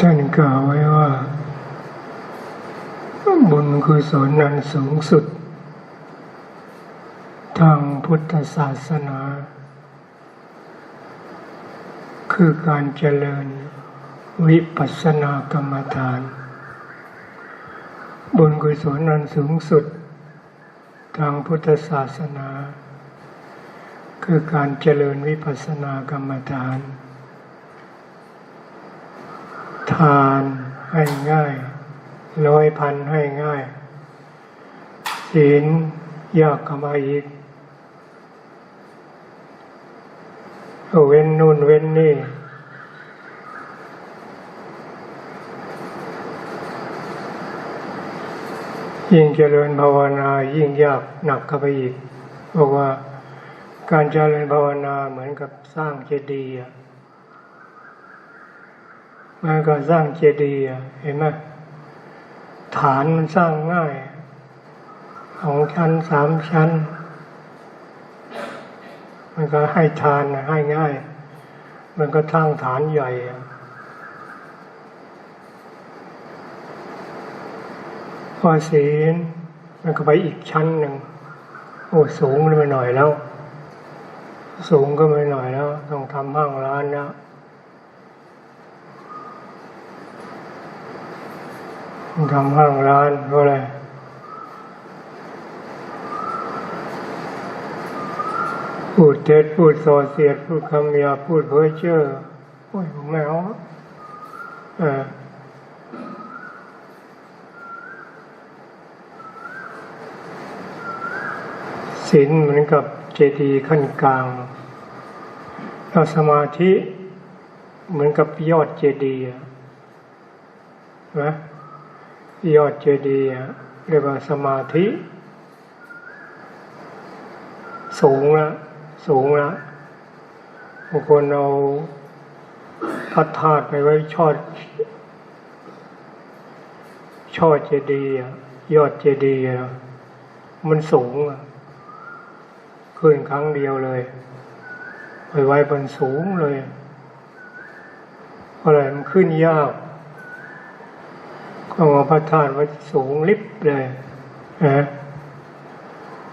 ท่านกล่าวไว้ว่า บุญคือสนนั้นสูงสุด ทางพุทธศาสนา คือการเจริญวิปัสสนากรรมฐาน บุญกุศลนั้นสูงสุด ทางพุทธศาสนา คือการเจริญวิปัสสนากรรมฐาน ทานให้ง่าย ร้อยพันให้ง่าย ศีลยากกว่าอีกเว้นนู่นเว้นนี่ ยิ่งเจริญภาวนายิ่งยากหนักเข้าไปอีกบอกว่าการเจริญภาวนาเหมือนกับสร้างเจดีย์ มันก็สร้างเจดีย์อะเห็นไหมฐานมันสร้างง่ายสองชั้นสามชั้น มันก็ให้ทานอะให้ง่าย มันก็สร้างฐานใหญ่อะพอศีลมันก็ไปอีกชั้นหนึ่งโอ้สูงไปหน่อยแล้ว สูงก็ไปหน่อยแล้ว ต้องทำห้างร้านแล้วต้อง ทำห้างร้านเพราะอะไรพูดเท็จพูดส่อเสียดพูดคำหยาพูดเพ้อเจ้อโอ้ยผมไม่เอาเออศีลเหมือนกับเจดีย์ขั้นกลางเราสมาธิเหมือนกับยอดเจดีย์นะ ยอดเจดีย์เรียกว่าสมาธิ สูงละสูงละบางคนเอาพัดธาตุไปไว้ชอดชอดเจดีย์ยอดเจดีย์มันสูงขึ้นครั้งเดียวเลยไปไว้บนสูงเลยอะไรมันขึ้นยาก ก็มาพระธาตุไว้สูงลิบเลยนะ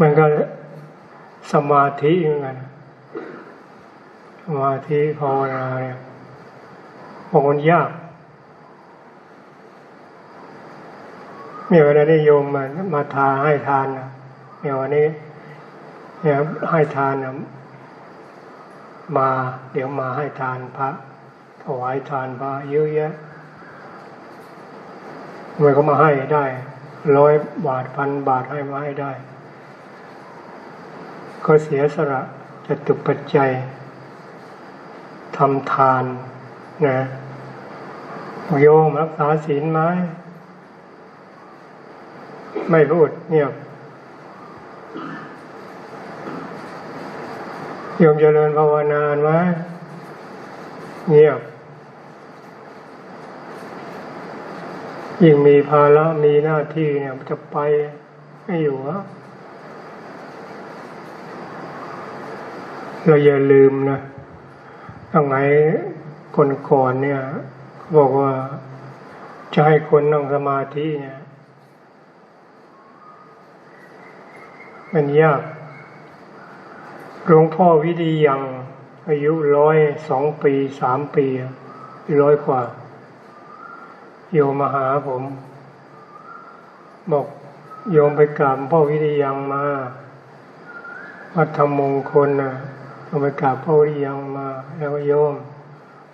มันก็สมาธิเหมือนกันสมาธิภาวนาเนี่ยบอกมันยากเนี่ยวันนี้โยมมามาทาให้ทานนะเนี่ยวันนี้เนี่ยให้ทานนะมา เดี๋ยวมาให้ทานพระถวายทานพระเยอะแยะ ทำไมก็มาให้ได้ร้อยบาทพันบาทให้มาให้ได้ ก็เสียสละจะตุปัจจัยทำทานนะโยมรักษาศีลไหมไม่พูดเงียบโยมเจริญภาวนาไหมเงียบ ยิ่งมีภาระมีหน้าที่เนี่ยจะไปไม่อยู่อะเราอย่าลืมนะตั้งไหนคนก่อนเนี่ยบอกว่าจะให้คนนั่งสมาธิเนี่ยมันยากหลวงพ่อวิริยังอายุร้อยสองปีสามปีร้อยกว่า โยมมาหาผม บอกโยมไปกราบพ่อวิริยังมาวัดธรรมมงคลนะโยมไปกราบพ่อวิริยังมา แล้วโยม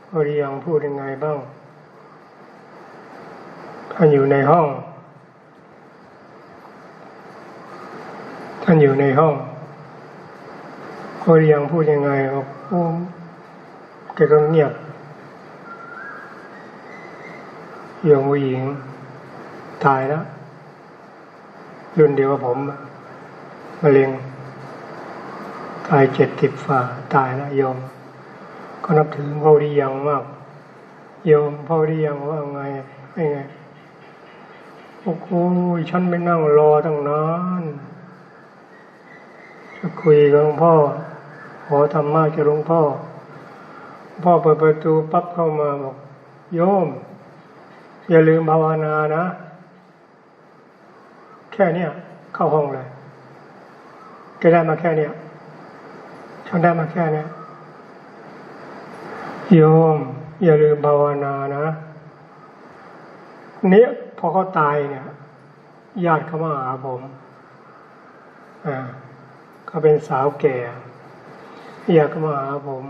พ่อวิริยังพูดยังไงบ้างท่านอยู่ในห้อง ท่านอยู่ในห้องพ่อวิริยังพูดยังไงบอกโอ้แกก็เงียบ โยมผู้หญิง ตายแล้ว รุ่นเดียวกับผมมะเร็งตายเจ็ดสิบฝ่าตายแล้วโยม ก็นับถือพระริยังมาก โยมพระริยังว่าไงไม่ไงโอ้โหฉันไปนั่งรอตั้งนานจะคุยกับหลวงพ่อ ขอธรรมะจากหลวงพ่อ พ่อเปิดประตูปั๊บเข้ามาบอก โยม อย่าลืมภาวนานะ แค่เนี้ยเข้าห้องเลยแกได้มาแค่เนี้ยฉันได้มาแค่เนี้ยโยม อย่าลืมภาวนานะเนี้ยพอเขาตายเนี่ยญาติเขามาหาผมอ่าเขาเป็นสาวแก่ญาติเขามาหาผม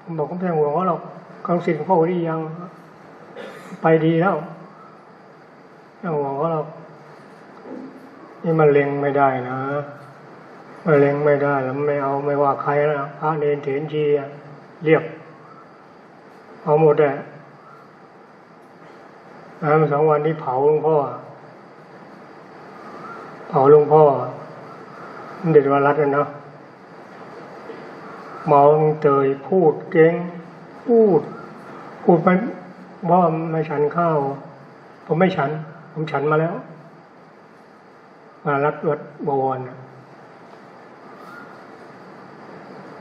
ผมบอกก็ไม่ต้องห่วงเขาหรอกกองสิทธิ์ของพ่อดียัง ไปดีแล้วไม่ต้องห่วงเขาหรอกนี่มันเล็งไม่ได้นะมันเล็งไม่ได้แล้วไม่เอาไม่ว่าใครนะพระเนรเถรชีเรียกเอาหมดแหละนะสองวันที่เผาหลวงพ่อ เผาหลวงพ่อ เด็ดวารัตน์นะเนาะเมาเตยพูดเก่งพูด พูดไป ว่าไม่ฉันข้าว ผมไม่ฉัน ผมฉันมาแล้ว มารัดวัดบวร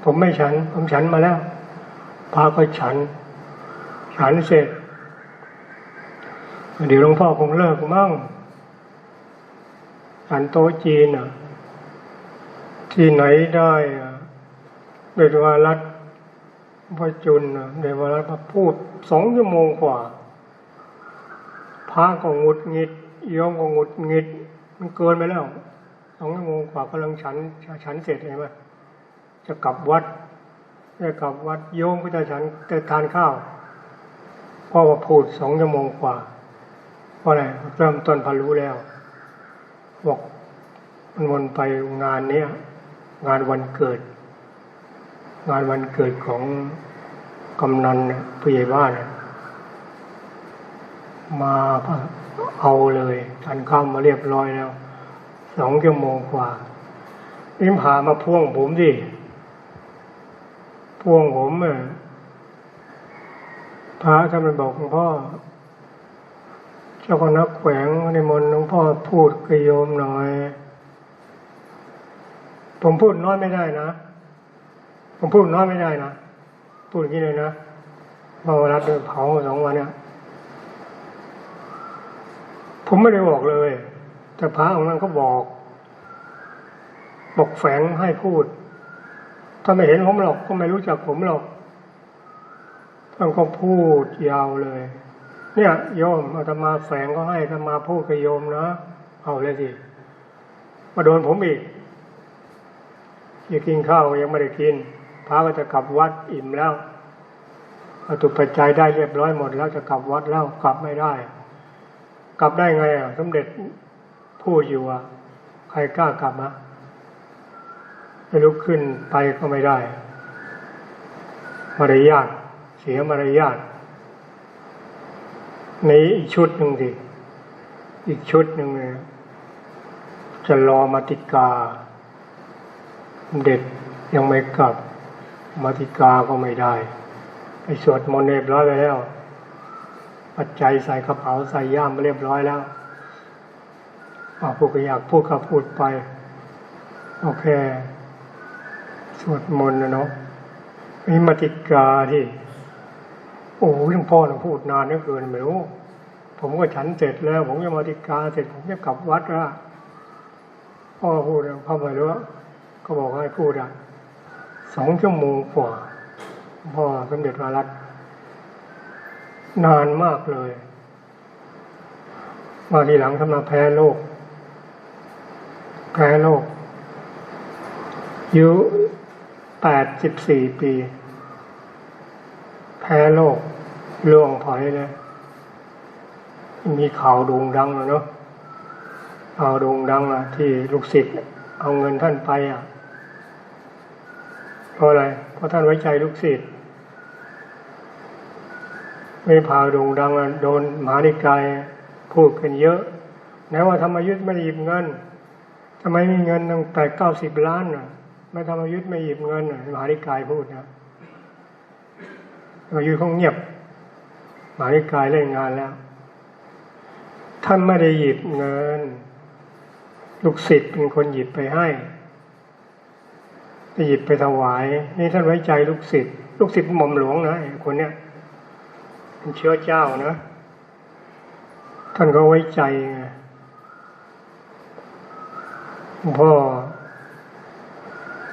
ผมไม่ฉัน ผมฉันมาแล้วพาก็ฉัน ฉันเสร็จ เดี๋ยวหลวงพ่อคงเลิกมั่งฉันโต๊ะจีนอะที่ไหนได้อะเดชวารัตน์ พระจุลน่ะเดวรัตน์พูดสองชั่วโมงกว่า พระก็งุดหงิดโยมก็งุดหงิด มันเกินไปแล้วสองชั่วโมงกว่ากำลังฉันฉันเสร็จเห็นไหมจะกลับวัดจะกลับวัดโยมก็จะฉันจะทานข้าวพ่อมาพูดสองชั่วโมงกว่าเพราะอะไรเริ่มต้นพอรู้แล้วบอกมันวนไปงานเนี้ยงานวันเกิด งานวันเกิดของกำนันผู้ใหญ่บ้าน มาเอาเลยทานข้าวมาเรียบร้อยแล้วสองชั่วโมงกว่านี่พามาพ่วงผมดิพ่วงผมอะพระท่านไปบอกหลวงพ่อ เจ้าคณะแขวงในมนหลวงพ่อพูดกับโยมหน่อย ผมพูดน้อยไม่ได้นะ ผมพูดน้อยไม่ได้นะพูดอย่างนี้เลยนะมาวันรับเดินเผาสองวันเนี่ยผมไม่ได้บอกเลย แต่พระองค์นั้นเขาบอก บอกแฝงให้พูด ถ้าไม่เห็นผมหรอกก็ไม่รู้จักผมหรอกท่านก็พูดยาวเลย เนี่ยโยมอาตมาแฝงก็ให้อาตมาพูดกับโยมนะเอาเลยสิมาโดนผมอีกอยากกินข้าวยังไม่ได้กิน พระก็จะกลับวัดอิ่มแล้วเอาตุปัจจัยได้เรียบร้อยหมด แล้วจะกลับวัดแล้วกลับไม่ได้ กลับได้ไงอะสมเด็จพูดอยู่อะใครกล้ากลับมะไม่ลุกขึ้นไปก็ไม่ได้ มารยาทเสียมารยาทในอีกชุดหนึ่งสิอีกชุดหนึ่งเนี่ยจะรอมาติกา เด็กยังไม่กลับ มาติกาก็ไม่ได้ ไปสวดมนต์เรียบร้อยไปแล้ว ปัจจัยใส่กระเป๋าใส่ย่ามเรียบร้อยแล้วอาพูดก็อยากพูดก็พูดไปโอเค สวดมนต์นะเนาะนี่มาติกาที่ โอ้ยหลวงพ่อหลวงพูดนานเหลือเกินไม่รู้ผมก็ฉันเสร็จแล้ว ผมจะมาติกาเสร็จผมจะกลับวัดล้วพ่อพูดแล้วพ่อไม่รู้ก็บอกให้พูดอะ สองชั่วโมงกว่าพ่อสมเด็จวารัตนานมากเลย มาทีหลังทำมาแพ้โลกแพ้โลกอายุแปดสิบสี่ปี แพ้โลกล่วงถอยเลยมีข่าวโด่งดังเลยเนาะข่าวโด่งดังอะที่ลูกศิษย์เอาเงินท่านไปอะ เพราะอะไร เพราะท่านไว้ใจลูกศิษย์ไม่พาโด่งดังโดนมหานิกายพูดกันเยอะไหนว่าธรรมยุทธ์ไม่ได้หยิบเงินทำไมมีเงินตั้งแต่เก้าสิบล้านอะ ไม่ธรรมยุทธ์ไม่หยิบเงินอะมหานิกายพูดนะธรรมยุทธ์เขาเงียบมหานิกายเล่นงานแล้ว ท่านไม่ได้หยิบเงิน ลูกศิษย์เป็นคนหยิบไปให้ ไปหยิบไปถวาย นี่ท่านไว้ใจลูกศิษย์ลูกศิษย์หม่อมหลวงนะคนเนี้ยเป็นเชื้อเจ้านะ ท่านก็ไว้ใจไงพ่อ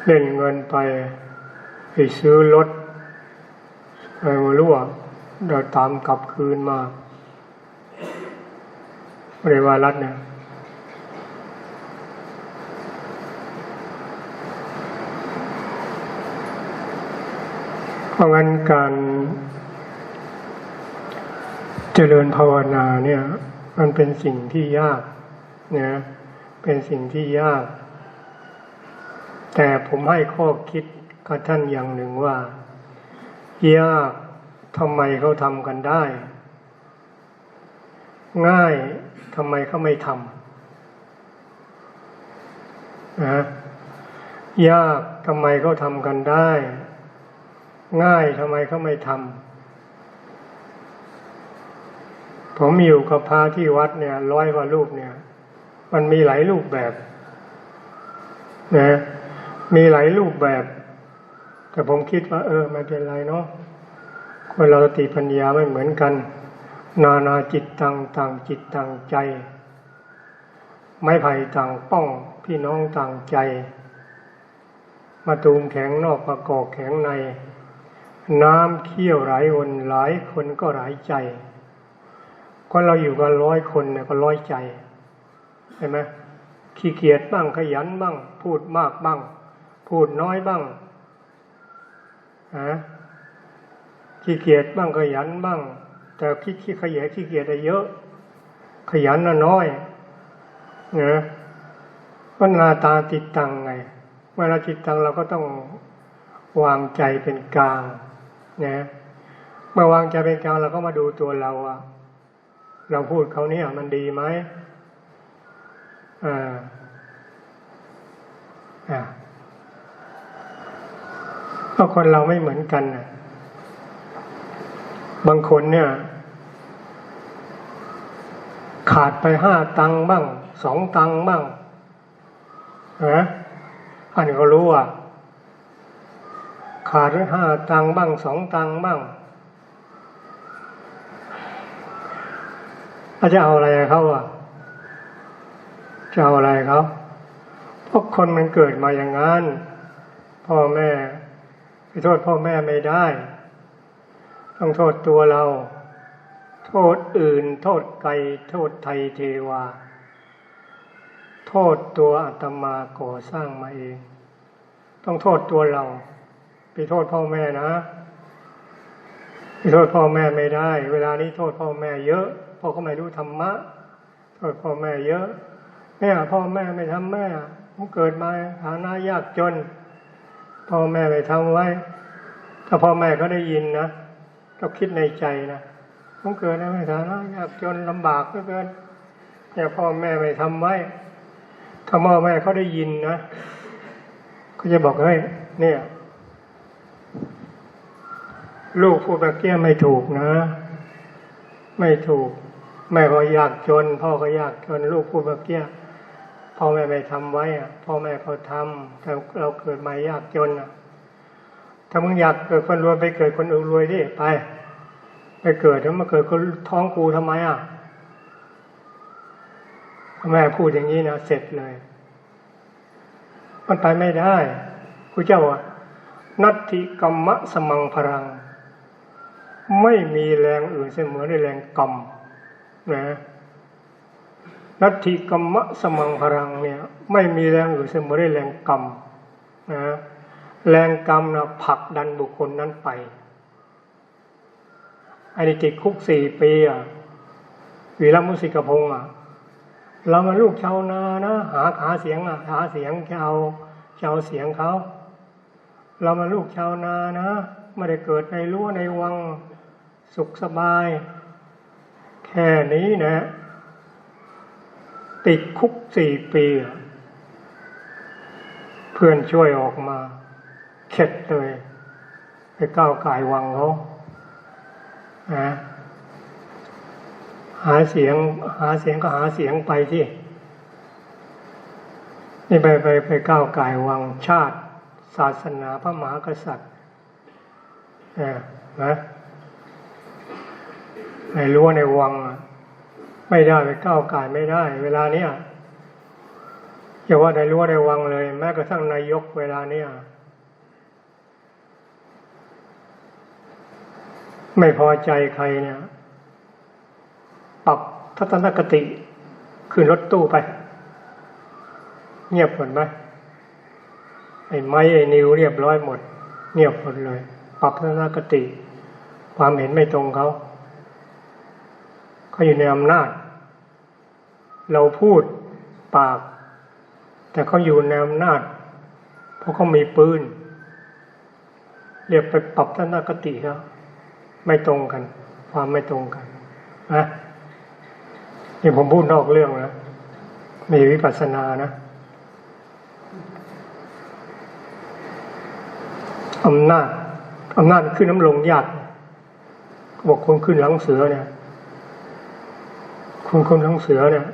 เล่นเงินไปไปซื้อรถไปไม่รู้ว่าเดี๋ยวตามกลับคืนมาเรวารัตเนี่ย ราะงั้นการเจริญภาวนาเนี่ย มันเป็นสิ่งที่ยากนะเป็นสิ่งที่ยาก แต่ผมให้ข้อคิดกับท่านอย่างหนึ่งว่า ยากทำไมเขาทำกันได้ ง่ายทำไมเขาไม่ทำนะยากทำไมเขาทำกันได้ ง่ายทำไมเขาไม่ทำผมอยู่กับพระที่วัดเนี่ยร้อยกว่ารูปเนี่ย มันมีหลายรูปแบบนะมีหลายรูปแบบ แต่ผมคิดว่า เออไม่เป็นไรเนาะคนเราสติปัญญาไม่เหมือนกัน นานาจิตตังต่างจิตต่างใจ ไม้ไผ่ต่างป้องพี่น้องต่างใจ มาตูมแข็งนอกประกอบแข็งใน น้ำเขี้ยวไหลวนหลายคนก็หลายใจคนเราอยู่กันร้อยคนเนี่ยก็ร้อยใจเห็นไหมขี้เกียจบ้างขยันบ้าง พูดมากบ้าง พูดน้อยบ้างฮะขี้เกียจบ้างขยันบ้าง แต่ขี้ขี้ขยันขี้เกียจได้เยอะ ขยันน่ะน้อยนะก็นาตาติดตังไงเวลาจิตตังเราก็ต้องวางใจเป็นกลาง นะเมื่อวางใจเป็นกลางเราก็มาดูตัวเราอะเราพูดเขาเนี่ยมันดีไหมอ่าอ่าเพราะคนเราไม่เหมือนกันนะบางคนเนี่ย ขาดไปห้าตังค์บ้างสองตังค์บ้างนะอันนี้ก็รู้ว่า ขาดไปห้าตังบ้างสองตังบ้างาจะเอาอะไรเขาอะ จะเอาอะไรเขาพราะคนมันเกิดมาอย่างนั้น พ่อแม่ไปโทษพ่อแม่ไม่ได้ ต้องโทษตัวเรา โทษอื่น โทษไกล โทษไทยเทวา โทษตัวอาตมาก่อสร้างมาเอง ต้องโทษตัวเรา ไปโทษพ่อแม่นะไปโทษพ่อแม่ไม่ได้ เวลานี้โทษพ่อแม่เยอะพ่อก็ไม่รู้ธรรมะโทษพ่อแม่เยอะแม่พ่อแม่ไม่ทำแม่ผมเกิดมาฐานะยากจน พ่อแม่ไปทำไว้ ถ้าพ่อแม่เขาได้ยินนะก็คิดในใจนะผมเกิดในฐานะยากจนลำบากเหลือเกินเนี่ยพ่อแม่ไม่ทำไว้ถ้าพ่อแม่เขาได้ยินนะเขาจะบอกเฮ้ยเนี่ย ลูกพูดแบบเกี้ยไม่ถูกนะ ไม่ถูก แม่ก็ยากจน พ่อก็ยากจน ลูกพูดแบบเกี้ยพ่อแม่ไม่ทำไว้อะพ่อแม่เขาทำแต่เราเกิดมายากจนอะถ้ามึงอยากเกิดคนรวยไปเกิดคนอื่นรวยดิไป ไปเกิดแล้วมาเกิดคนท้องกูทำไมอะแม่พูดอย่างนี้นะเสร็จเลย มันไปไม่ได้ครูเจ้าอะนัตถิกรรมะสมังพลัง ไม่มีแรงอื่นเสมอในแรงกรรมนะนัตถิกรรมะสมังพลังเนี่ย ไม่มีแรงอื่นเสมอในแรงกรรมนะแรงกรรมนะผลักดันบุคคลนั้นไปอันนี้ติดคุกสี่ปีอะวีรมุสิกพงศ์อะ เรามาลูกชาวนานะ หาหาเสียงอะหาเสียงจะเอาจะเอาเสียงเขา เรามาลูกชาวนานะไม่ได้เกิดในรั้วในวัง สุขสบาย แค่นี้นะ ติดคุกสี่ปี เพื่อนช่วยออกมา เข็ดเลย ไปก้าวไก่วังเขานะหาเสียง หาเสียงก็หาเสียงไปที่นี่ไปไปไปก้าวไก่วังชาติ ศาสนาพระมหากษัตริย์นะนะ ในรั้วในวัง ไม่ได้ไปก้าวไก่ายไม่ได้ เวลาเนี้ยอย่าว่าในรั้วในวังเลย แม้กระทั่งนายกเวลาเนี้ยไม่พอใจใครเนี่ย ปรับทัศนคติขึ้นรถตู้ไป เงียบหมดไหมไอ้ไม้ไอ้นิวเรียบร้อยหมด เงียบหมดเลย ปรับทัศนคติ ความเห็นไม่ตรงเขา เขาอยู่ในอำนาจ เราพูดปาก แต่เขาอยู่ในอำนาจ เพราะเขามีปืนเรียกไปปรับทัศนคติครับไม่ตรงกัน ความไม่ตรงกันนะนี่ผมพูดนอกเรื่องนะมีวิปัสสนานะอำนาจอำนาจขึ้นน้ำลงยากบอกคนขึ้นหลังเสือเนี่ย คนคนหลังเสือเนี่ย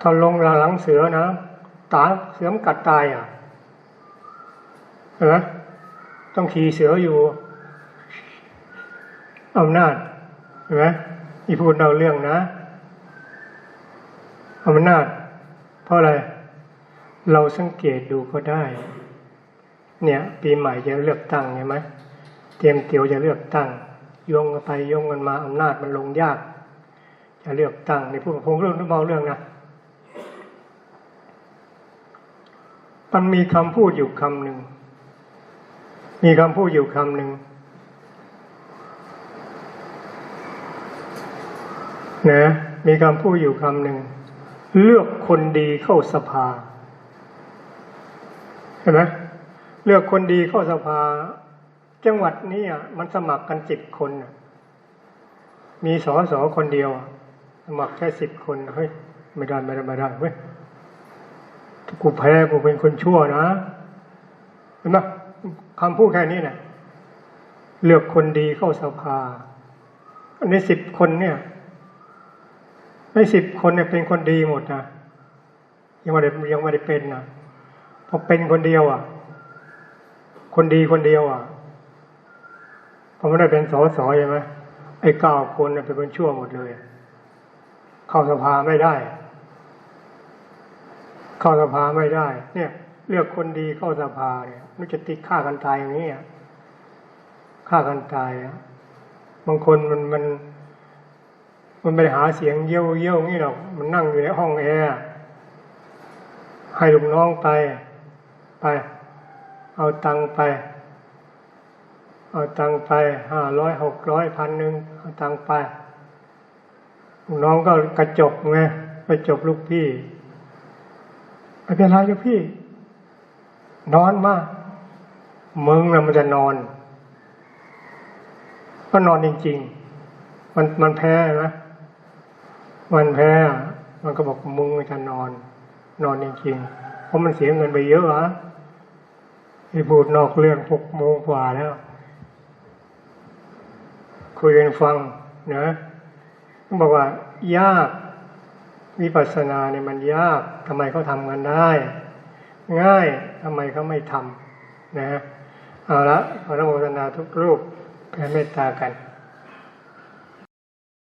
ถ้าลงหลังเสือนะตาเสือมกัดตายอะเห็นไหมต้องขี่เสืออยู่อำนาจเห็นไหมอีพูดเราเรื่องนะอำนาจ เพราะอะไร เราสังเกตดูก็ได้ เนี่ย ปีใหม่จะเลือกตั้งใช่ไหมเตรียมเตียวจะเลือกตั้งโยงกันไปโยงกันมาอำนาจมันลงยาก จะเลือกตั้งในพูดผมเรื่องนึกเบาเรื่องนะมันมีคำพูดอยู่คำหนึ่ง มีคำพูดอยู่คำหนึ่งนะมีคำพูดอยู่คำหนึ่ง เลือกคนดีเข้าสภาเห็นไหมเลือกคนดีเข้าสภา จังหวัดนี้อะมันสมัครกันสิบคนมีสอสอคนเดียวอะ สมัครแค่สิบคนเฮ้ยไม่ได้ไม่ได้ไม่ได้เว้ยกูแพ้กูเป็นคนชั่วนะเห็นไหมคำพูดแค่นี้นะเลือกคนดีเข้าสภาอันสิบคนเนี่ยในสิบคนเนี่ยเป็นคนดีหมดนะยังไม่ได้ยังไม่ได้เป็นนะพอเป็นคนเดียวอะ คนดีคนเดียวอะพอไม่ได้เป็นสอสอใช่ไหมไอ้เก้าคนเนี่ยเป็นคนชั่วหมดเลย เข้าสภาไม่ได้ เข้าสภาไม่ได้ เนี่ย เลือกคนดีเข้าสภาเนี่ยมันจะติดฆ่ากันตายอย่างนี้อะฆ่ากันตายอะบางคนมันมัน มันไม่ได้หาเสียงเยี่ยวเยี่ยวอย่างนี้หรอกมันนั่งอยู่ในห้องแอร์ให้ลูกน้องไปไป เอาตังไป เอาตังไปห้าร้อยหกร้อยพันหนึ่งเอาตังไป น้องก็กระจกไงกระจกลูกพี่ไม่เป็นไรลูกพี่ นอนมามึงนะมันจะนอน ก็นอนจริง ๆ มันมันแพ้นะมันแพ้อะมันก็บอกมึงจะนอน นอนจริงๆเพราะมันเสียเงินไปเยอะอะที่พูดนอกเรื่องหกโมงกว่าแล้ว คุยกันฟังนะ บอกว่ายากวิปัสสนาเนี่ยมันยากทำไมเขาทำกันได้ ง่ายทำไมเขาไม่ทำนะเอาละขออนุโมทนาทุกรูปแผ่เมตตากัน